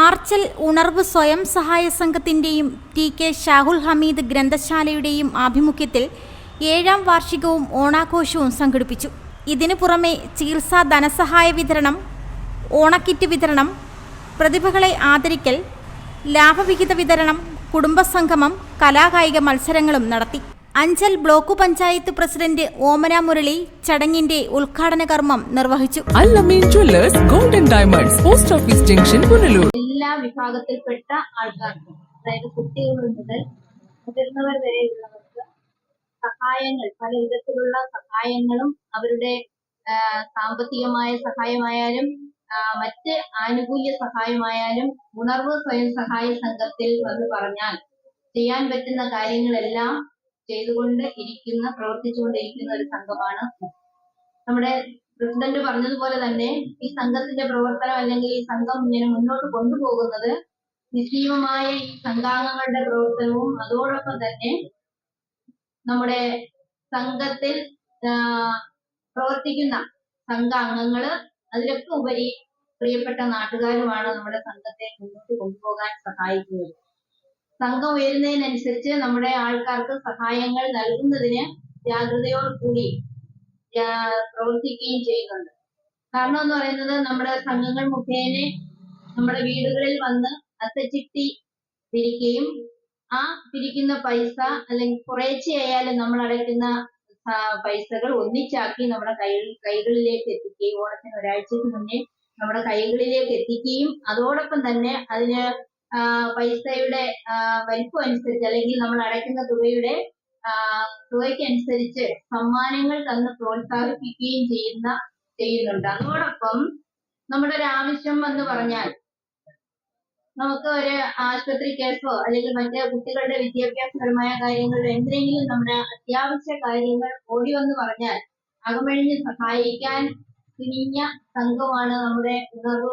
ആർച്ചൽ ഉണർവ് സ്വയം സഹായ സംഘത്തിന്റെയും ടി കെ ഷാഹുൽ ഹമീദ് ഗ്രന്ഥശാലയുടെയും ആഭിമുഖ്യത്തിൽ ഏഴാം വാർഷികവും ഓണാഘോഷവും സംഘടിപ്പിച്ചു. ഇതിനു പുറമെ ചികിത്സാ ധനസഹായ വിതരണം ഓണക്കിറ്റ് വിതരണം പ്രതിഭകളെ ആദരിക്കൽ ലാഭവിഹിത വിതരണം കുടുംബസംഗമം കലാകായിക മത്സരങ്ങളും നടത്തി. അഞ്ചൽ ബ്ലോക്ക് പഞ്ചായത്ത് പ്രസിഡന്റ് ഓമന മുരളി ചടങ്ങിന്റെ ഉദ്ഘാടന കർമ്മം നിർവഹിച്ചു golden diamonds post office junction Punalur. എല്ലാ വിഭാഗത്തിൽപ്പെട്ട ആൾക്കാർക്കും അതായത് കുട്ടികൾ മുതൽ മുതിർന്നവർ വരെയുള്ളവർക്ക് സഹായങ്ങൾ പല വിധത്തിലുള്ള സഹായങ്ങളും അവരുടെ സാമ്പത്തികമായ സഹായമായാലും മറ്റ് ആനുകൂല്യ സഹായമായാലും ഉണർവ് സ്വയം സഹായ സംഘത്തിൽ വന്ന് പറഞ്ഞാൽ ചെയ്യാൻ പറ്റുന്ന കാര്യങ്ങളെല്ലാം ചെയ്തുകൊണ്ട് ഇരിക്കുന്ന പ്രവർത്തിച്ചുകൊണ്ടിരിക്കുന്ന ഒരു സംഘമാണ് നമ്മുടെ പ്രസിഡന്റ് പറഞ്ഞതുപോലെ തന്നെ ഈ സംഘത്തിന്റെ പ്രവർത്തനം അല്ലെങ്കിൽ ഈ സംഘം ഇങ്ങനെ മുന്നോട്ട് കൊണ്ടുപോകുന്നത് നിസ്സീമമായ ഈ സംഘാംഗങ്ങളുടെ പ്രവർത്തനവും അതോടൊപ്പം തന്നെ നമ്മുടെ സംഘത്തിൽ പ്രവർത്തിക്കുന്ന സംഘാംഗങ്ങൾ അതിലൊക്കെ ഉപരി പ്രിയപ്പെട്ട നാട്ടുകാരുമാണ് നമ്മുടെ സംഘത്തെ മുന്നോട്ട് കൊണ്ടുപോകാൻ സഹായിക്കുന്നത്. സംഘം ഉയരുന്നതിനനുസരിച്ച് നമ്മുടെ ആൾക്കാർക്ക് സഹായങ്ങൾ നൽകുന്നതിന് ജാഗ്രതയോടുകൂടി പ്രവർത്തിക്കുകയും ചെയ്യുന്നുണ്ട്. കാരണം എന്ന് പറയുന്നത് നമ്മുടെ സംഘങ്ങൾ മുഖേന നമ്മുടെ വീടുകളിൽ വന്ന് അത്തച്ചിട്ടി പിരിക്കുകയും ആ പിരിക്കുന്ന പൈസ അല്ലെങ്കിൽ കുറേശ്ശെ ആയാലും നമ്മൾ അടയ്ക്കുന്ന പൈസകൾ ഒന്നിച്ചാക്കി നമ്മുടെ കൈ കൈകളിലേക്ക് എത്തിക്കുകയും ഓണത്തിന് ഒരാഴ്ചക്ക് മുന്നേ നമ്മുടെ കൈകളിലേക്ക് എത്തിക്കുകയും അതോടൊപ്പം തന്നെ അതിന് പൈസയുടെ വലിപ്പം അനുസരിച്ച് അല്ലെങ്കിൽ നമ്മൾ അടയ്ക്കുന്ന തുകയുടെ തുകയ്ക്കനുസരിച്ച് സമ്മാനങ്ങൾ തന്ന് പ്രോത്സാഹിപ്പിക്കുകയും ചെയ്യുന്ന ചെയ്യുന്നുണ്ട്. അതോടൊപ്പം നമ്മുടെ ഒരു ആവശ്യം എന്ന് പറഞ്ഞാൽ നമുക്ക് ഒരു ആശുപത്രി കേസോ അല്ലെങ്കിൽ മറ്റ് കുട്ടികളുടെ വിദ്യാഭ്യാസപരമായ കാര്യങ്ങൾ എന്തെങ്കിലും നമ്മുടെ അത്യാവശ്യ കാര്യങ്ങൾ ഓടി വന്ന് പറഞ്ഞാൽ അകമഴിഞ്ഞ് സഹായിക്കാൻ തുനിഞ്ഞ സംഘമാണ് നമ്മുടെ ഉണർവ്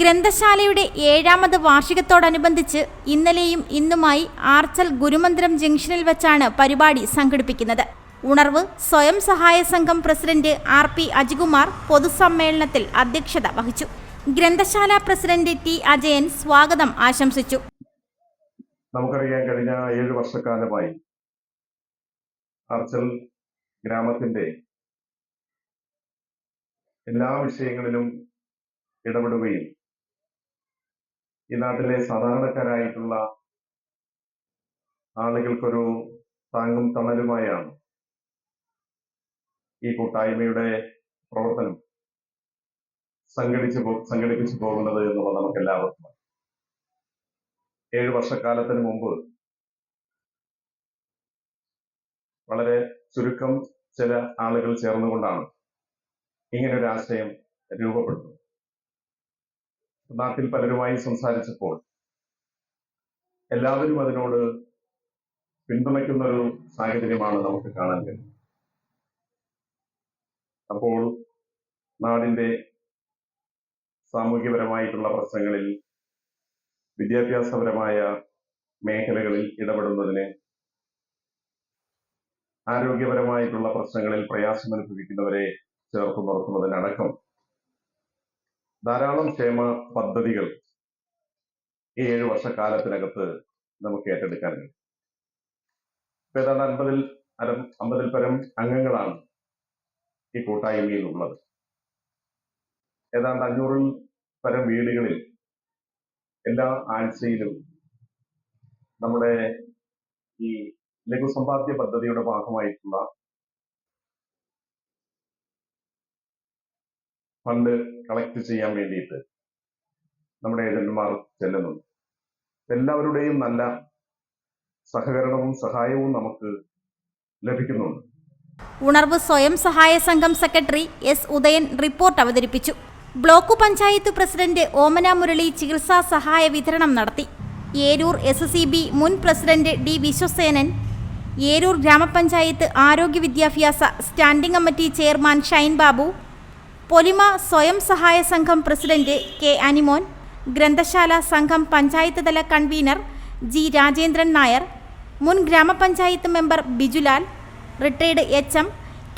ഗ്രന്ഥശാലയുടെ ഏഴാമത് വാർഷികത്തോടനുബന്ധിച്ച് ഇന്നലെയും ഇന്നുമായി ആർച്ചൽ ഗുരുമന്ദിരം ജംഗ്ഷനിൽ വെച്ചാണ് പരിപാടി സംഘടിപ്പിക്കുന്നത്. ഉണർവ് സ്വയം സഹായ സംഘം പ്രസിഡന്റ് ആർ പി അജികുമാർ പൊതുസമ്മേളനത്തിൽ അധ്യക്ഷത വഹിച്ചു. ഗ്രന്ഥശാല പ്രസിഡന്റ് ടി അജയൻ സ്വാഗതം ആശംസിച്ചു. നമുക്കറിയാം കഴിഞ്ഞ ഏഴ് വർഷക്കാലമായി അർച്ചൽ ഗ്രാമത്തിന്റെ എല്ലാ വിഷയങ്ങളിലും ഇടപെടുകയും ഈ നാട്ടിലെ സാധാരണക്കാരായിട്ടുള്ള ആളുകൾക്കൊരു താങ്ങും തണലുമായാണ് ഈ കൂട്ടായ്മയുടെ പ്രവർത്തനം സംഘടിച്ചു സംഘടിപ്പിച്ചു പോകുന്നത് എന്നുള്ളത് നമുക്ക് എല്ലാവർക്കും. ഏഴ് വർഷക്കാലത്തിന് മുമ്പ് വളരെ ചുരുക്കം ചില ആളുകൾ ചേർന്നുകൊണ്ടാണ് ഇങ്ങനെ ഒരു ആശയം രൂപപ്പെട്ടു നാട്ടിൽ പലരുമായി സംസാരിച്ചപ്പോൾ എല്ലാവരും അതിനോട് പിന്തുണയ്ക്കുന്ന ഒരു സാഹചര്യമാണ് നമുക്ക് കാണാൻ കഴിയും അപ്പോൾ നാടിന്റെ സാമൂഹ്യപരമായിട്ടുള്ള പ്രശ്നങ്ങളിൽ വിദ്യാഭ്യാസപരമായ മേഖലകളിൽ ഇടപെടുന്നതിന് ആരോഗ്യപരമായിട്ടുള്ള പ്രശ്നങ്ങളിൽ പ്രയാസം അനുഭവിക്കുന്നവരെ ചേർത്ത് നിർത്തുന്നതിനടക്കം ധാരാളം ക്ഷേമ പദ്ധതികൾ ഈ ഏഴ് വർഷക്കാലത്തിനകത്ത് നമുക്ക് ഏറ്റെടുക്കാൻ കഴിയും. ഇപ്പൊ ഏതാണ്ട് അൻപതിൽ അരം അമ്പതിൽ പരം അംഗങ്ങളാണ് ഈ കൂട്ടായ്മയിൽ ഉള്ളത്. ഏതാണ്ട് അഞ്ഞൂറിൽ പരം വീടുകളിൽ എല്ലാ ആഴ്ചയിലും നമ്മുടെ ഈ ലഘുസമ്പാദ്യ പദ്ധതിയുടെ ഭാഗമായിട്ടുള്ള ഫണ്ട് കളക്ട് ചെയ്യാൻ വേണ്ടിയിട്ട് നമ്മുടെ ഏജന്റുമാർ ചെല്ലുന്നുണ്ട്. എല്ലാവരുടെയും നല്ല സഹകരണവും സഹായവും നമുക്ക് ലഭിക്കുന്നുണ്ട്. ഉണർവ് സ്വയം സഹായ സംഘം സെക്രട്ടറി എസ് ഉദയൻ റിപ്പോർട്ട് അവതരിപ്പിച്ചു. ബ്ലോക്ക് പഞ്ചായത്ത് പ്രസിഡന്റ് ഓമന മുരളി ചികിത്സാ സഹായ വിതരണം നടത്തി. ഏരൂർ എസ് സി ബി മുൻ പ്രസിഡന്റ് ഡി വിശ്വസേനൻ ഏരൂർ ഗ്രാമപഞ്ചായത്ത് ആരോഗ്യ വിദ്യാഭ്യാസ standing committee chairman Shine Babu Polima സ്വയം സഹായ സംഘം പ്രസിഡന്റ് കെ അനിമോൻ ഗ്രന്ഥശാല സംഘം പഞ്ചായത്ത് തല കൺവീനർ ജി രാജേന്ദ്രൻ നായർ മുൻ grampanchayat member Bijulal retired H M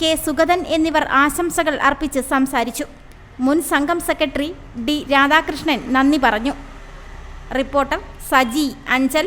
K Sugathan എന്നിവർ ആശംസകൾ അർപ്പിച്ച് സംസാരിച്ചു. മുൻ സംഘം സെക്രട്ടറി ഡി രാധാകൃഷ്ണൻ നന്ദി പറഞ്ഞു. റിപ്പോർട്ടർ സജി അഞ്ചൽ